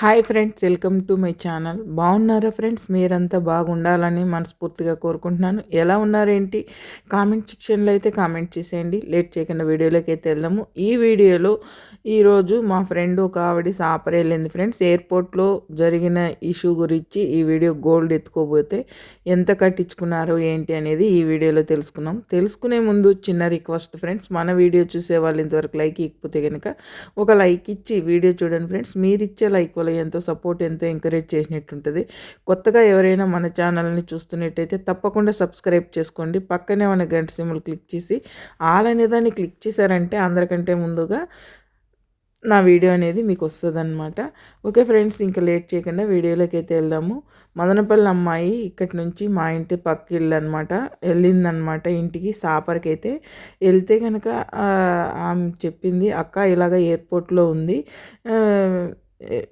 Hi friends welcome to my channel. బాగున్నారా friends? మీరంతా బాగుండాలని మనస్ఫూర్తిగా కోరుకుంటున్నాను. ఎలా ఉన్నారేంటి? కామెంట్ సెక్షన్లో అయితే కామెంట్ చేసేయండి. లేట్ చేయకుండా వీడియోలోకి అయితే వెళ్దాము. ఈ వీడియోలో ఈరోజు మా ఫ్రెండ్ ఒక ఆవిడ సాపర్ వెళ్ళింది ఫ్రెండ్స్. ఎయిర్పోర్ట్లో జరిగిన ఇష్యూ గురించి ఈ వీడియో గోల్డ్ ఎత్తుకోబోతే ఎంత కట్టించుకున్నారో ఏంటి అనేది ఈ వీడియోలో తెలుసుకున్నాం తెలుసుకునే ముందు చిన్న రిక్వెస్ట్ ఫ్రెండ్స్ మన వీడియో చూసే వాళ్ళు ఇంతవరకు లైక్ ఇకపోతే కనుక ఒక లైక్ ఇచ్చి వీడియో చూడండి ఫ్రెండ్స్. మీరు ఇచ్చే లైక్ వల్ల ఎంతో సపోర్ట్ ఎంతో ఎంకరేజ్ చేసినట్టుంటుంది. కొత్తగా ఎవరైనా మన ఛానల్ని చూస్తున్నట్టయితే తప్పకుండా సబ్స్క్రైబ్ చేసుకోండి. పక్కనే ఉన్న గంట సిమ్లు క్లిక్ చేసి ఆల్ అనే దాన్ని క్లిక్ చేశారంటే అందరికంటే ముందుగా నా వీడియో అనేది మీకు వస్తుంది అనమాట ఓకే ఫ్రెండ్స్ ఇంకా లేట్ చేయకుండా వీడియోలోకి అయితే వెళ్దాము. మదనపల్లి అమ్మాయి ఇక్కడి నుంచి మా ఇంటి పక్క ఇల్లు అనమాట వెళ్ళిందనమాట ఇంటికి సాపర్కి అయితే వెళ్తే కనుక ఆమె చెప్పింది అక్క ఇలాగ ఎయిర్పోర్ట్లో ఉంది.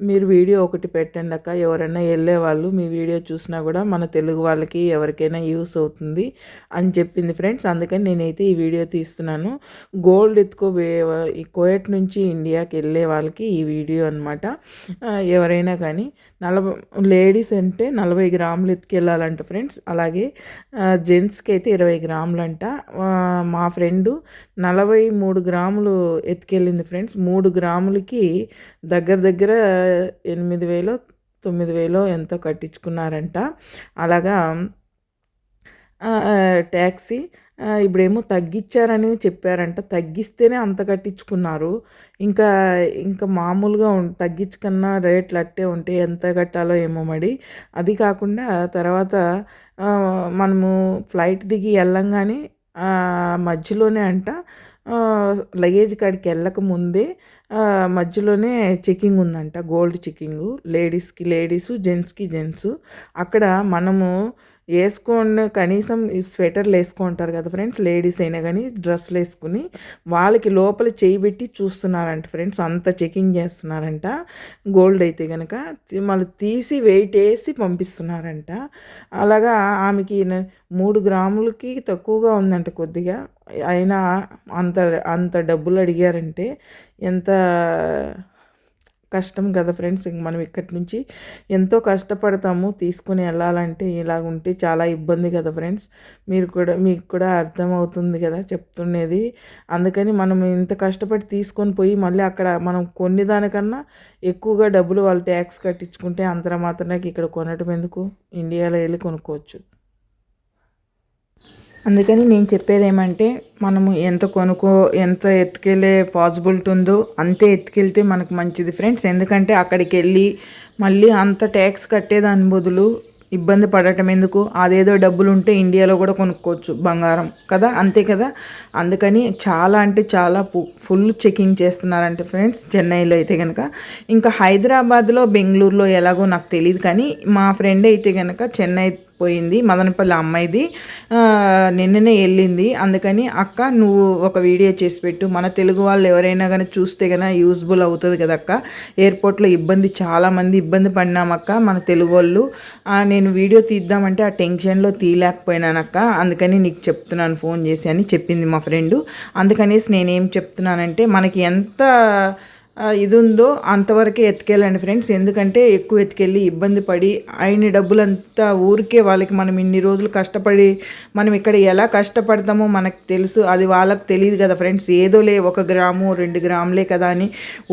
మీరు వీడియో ఒకటి పెట్టండి అక్క. ఎవరైనా వెళ్ళే వాళ్ళు మీ వీడియో చూసినా కూడా మన తెలుగు వాళ్ళకి ఎవరికైనా యూస్ అవుతుంది అని చెప్పింది ఫ్రెండ్స్. అందుకని నేనైతే ఈ వీడియో తీస్తున్నాను. గోల్డ్ ఎత్తుకో ఈ కోయట్ నుంచి ఇండియాకి వెళ్ళే వాళ్ళకి ఈ వీడియో అనమాట ఎవరైనా కానీ నలభై లేడీస్ అంటే నలభై గ్రాములు ఎత్తుకెళ్ళాలంట ఫ్రెండ్స్. అలాగే జెంట్స్కి అయితే ఇరవై గ్రాములు అంట మా ఫ్రెండు నలభై మూడు గ్రాములు ఎత్తుకెళ్ళింది ఫ్రెండ్స్. మూడు గ్రాములకి దగ్గర దగ్గర ఎనిమిది వేలో తొమ్మిది వేలో ఎంతో కట్టించుకున్నారంట. అలాగా ట్యాక్సీ ఇప్పుడేమో తగ్గించారని చెప్పారంట. తగ్గిస్తేనే అంత కట్టించుకున్నారు. ఇంకా ఇంకా మామూలుగా తగ్గించుకున్నా రేట్లు అట్టే ఉంటే ఎంత కట్టాలో ఏమో మరి. అది కాకుండా తర్వాత మనము ఫ్లైట్ దిగి వెళ్ళంగానే మధ్యలోనే అంట లగేజ్ కాడికి వెళ్ళక ముందే మధ్యలోనే చెకింగ్ ఉందంట. Gold checking. లేడీస్కి లేడీసు జెంట్స్కి జెంట్స్. అక్కడ మనము వేసుకోండి కనీసం స్వెటర్లు వేసుకుంటారు కదా ఫ్రెండ్స్ లేడీస్ అయినా కానీ డ్రెస్సులు వేసుకుని వాళ్ళకి లోపల చేయి పెట్టి చూస్తున్నారంట ఫ్రెండ్స్ అంత చెకింగ్ చేస్తున్నారంట. గోల్డ్ అయితే కనుక మళ్ళీ తీసి వెయిట్ వేసి పంపిస్తున్నారంట. అలాగా ఆమెకి మూడు గ్రాములకి తక్కువగా ఉందంట కొద్దిగా. అయినా అంత అంత డబ్బులు అడిగారంటే ఎంత కష్టం కదా ఫ్రెండ్స్ ఇంక మనం ఇక్కడి నుంచి ఎంతో కష్టపడతాము తీసుకుని వెళ్ళాలంటే ఇలాగ ఉంటే చాలా ఇబ్బంది కదా ఫ్రెండ్స్. మీరు కూడా మీకు కూడా అర్థమవుతుంది కదా చెప్తుండేది అందుకని మనం ఇంత కష్టపడి తీసుకొని పోయి మళ్ళీ అక్కడ మనం కొన్ని దానికన్నా ఎక్కువగా డబ్బులు వాళ్ళు ట్యాక్స్ కట్టించుకుంటే అంతర మాత్రానికి ఇక్కడ కొనటం ఎందుకు? ఇండియాలో వెళ్ళి కొనుక్కోవచ్చు. అందుకని నేను చెప్పేది ఏమంటే మనము ఎంత కొనుక్కో ఎంత ఎత్తుకెళ్ళే పాసిబిలిటీ ఉందో అంతే ఎత్తుకెళ్తే మనకు మంచిది ఫ్రెండ్స్ ఎందుకంటే అక్కడికి వెళ్ళి మళ్ళీ అంత ట్యాక్స్ కట్టేదాని బదులు ఇబ్బంది పడటం ఎందుకు? అదేదో డబ్బులు ఉంటే ఇండియాలో కూడా కొనుక్కోవచ్చు బంగారం కదా? అంతే కదా? అందుకని చాలా అంటే చాలా ఫుల్ చెకింగ్ చేస్తున్నారంటే ఫ్రెండ్స్ చెన్నైలో అయితే కనుక ఇంకా హైదరాబాద్లో బెంగళూరులో ఎలాగో నాకు తెలియదు కానీ మా ఫ్రెండ్ అయితే కనుక చెన్నై పోయింది మదనపల్లి అమ్మాయిది. నిన్ననే వెళ్ళింది. అందుకని అక్క నువ్వు ఒక వీడియో చేసి పెట్టు. మన తెలుగు వాళ్ళు ఎవరైనా కానీ చూస్తే కనుక యూజ్ఫుల్ అవుతుంది కదా అక్క. ఎయిర్పోర్ట్లో ఇబ్బంది చాలామంది ఇబ్బంది పడినామక్క మన తెలుగు వాళ్ళు. నేను వీడియో తీద్దామంటే ఆ టెన్షన్లో తీయలేకపోయినానక్క అందుకని నీకు చెప్తున్నాను ఫోన్ చేసి అని చెప్పింది మా ఫ్రెండు. అందుకనేసి నేనేం చెప్తున్నానంటే మనకి ఎంత ఇది ఉందో అంతవరకే ఎత్తుకెళ్ళండి ఫ్రెండ్స్. ఎందుకంటే ఎక్కువ ఎత్తుకెళ్ళి ఇబ్బంది పడి అయిన డబ్బులంతా ఊరికే వాళ్ళకి మనం ఇన్ని రోజులు కష్టపడి మనం ఇక్కడ ఎలా కష్టపడతామో మనకు తెలుసు. అది వాళ్ళకి తెలియదు కదా ఫ్రెండ్స్. ఏదో లే ఒక గ్రాము రెండు గ్రాములే కదా అని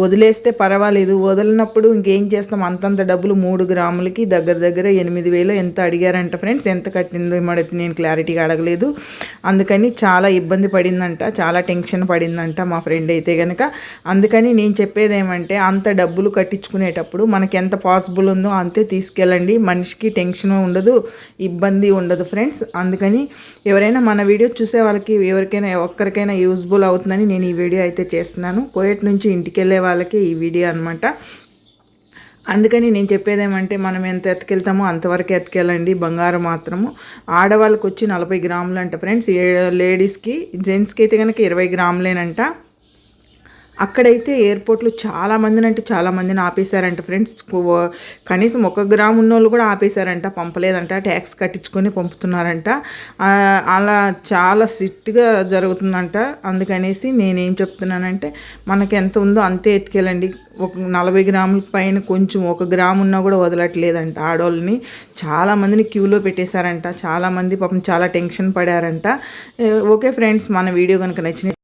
వదిలేస్తే పర్వాలేదు. వదిలినప్పుడు ఇంకేం చేస్తాం? అంతంత డబ్బులు మూడు గ్రాములకి దగ్గర దగ్గర ఎనిమిది వేలు ఎంత అడిగారంట ఫ్రెండ్స్. ఎంత కట్టిందో మడతి నేను క్లారిటీగా అడగలేదు. అందుకని చాలా ఇబ్బంది పడిందంట చాలా టెన్షన్ పడిందంట మా ఫ్రెండ్ అయితే కనుక అందుకని నేను చెప్పి చెప్పేది ఏమంటే అంత డబ్బులు కట్టించుకునేటప్పుడు మనకి ఎంత పాసిబుల్ ఉందో అంతే తీసుకెళ్ళండి. మనిషికి టెన్షన్ ఉండదు ఇబ్బంది ఉండదు ఫ్రెండ్స్. అందుకని ఎవరైనా మన వీడియో చూసే వాళ్ళకి ఎవరికైనా ఒక్కరికైనా యూజ్ఫుల్ అవుతుందని నేను ఈ వీడియో అయితే చేస్తున్నాను. కోయట్ నుంచి ఇంటికి వెళ్ళే వాళ్ళకి ఈ వీడియో అనమాట అందుకని నేను చెప్పేదేమంటే మనం ఎంత ఎత్తుకెళ్తామో అంతవరకు ఎత్తుకెళ్ళండి బంగారం మాత్రము. ఆడవాళ్ళకి వచ్చి నలభై గ్రాములు అంట ఫ్రెండ్స్ లేడీస్కి జెంట్స్కి అయితే కనుక ఇరవై గ్రాములేనంట. అక్కడైతే ఎయిర్పోర్ట్లో చాలా మందిని అంటే చాలా మందిని ఆపేశారంట ఫ్రెండ్స్. కనీసం ఒక గ్రామ్ ఉన్న వాళ్ళు కూడా ఆపేశారంట పంపలేదంట ట్యాక్స్ కట్టించుకొని పంపుతున్నారంట. అలా చాలా సిట్గా జరుగుతుందంట. అందుకనేసి నేనేం చెప్తున్నానంటే మనకి ఎంత ఉందో అంతే ఎత్తుకెళ్ళండి. ఒక నలభై గ్రాముల పైన కొంచెం ఒక గ్రామ్ ఉన్నా కూడా వదలట్లేదంట ఆడవాళ్ళని చాలామందిని క్యూలో పెట్టేశారంట. చాలామంది పాపం చాలా టెన్షన్ పడారంట. ఓకే ఫ్రెండ్స్ మన వీడియో కనుక నచ్చిన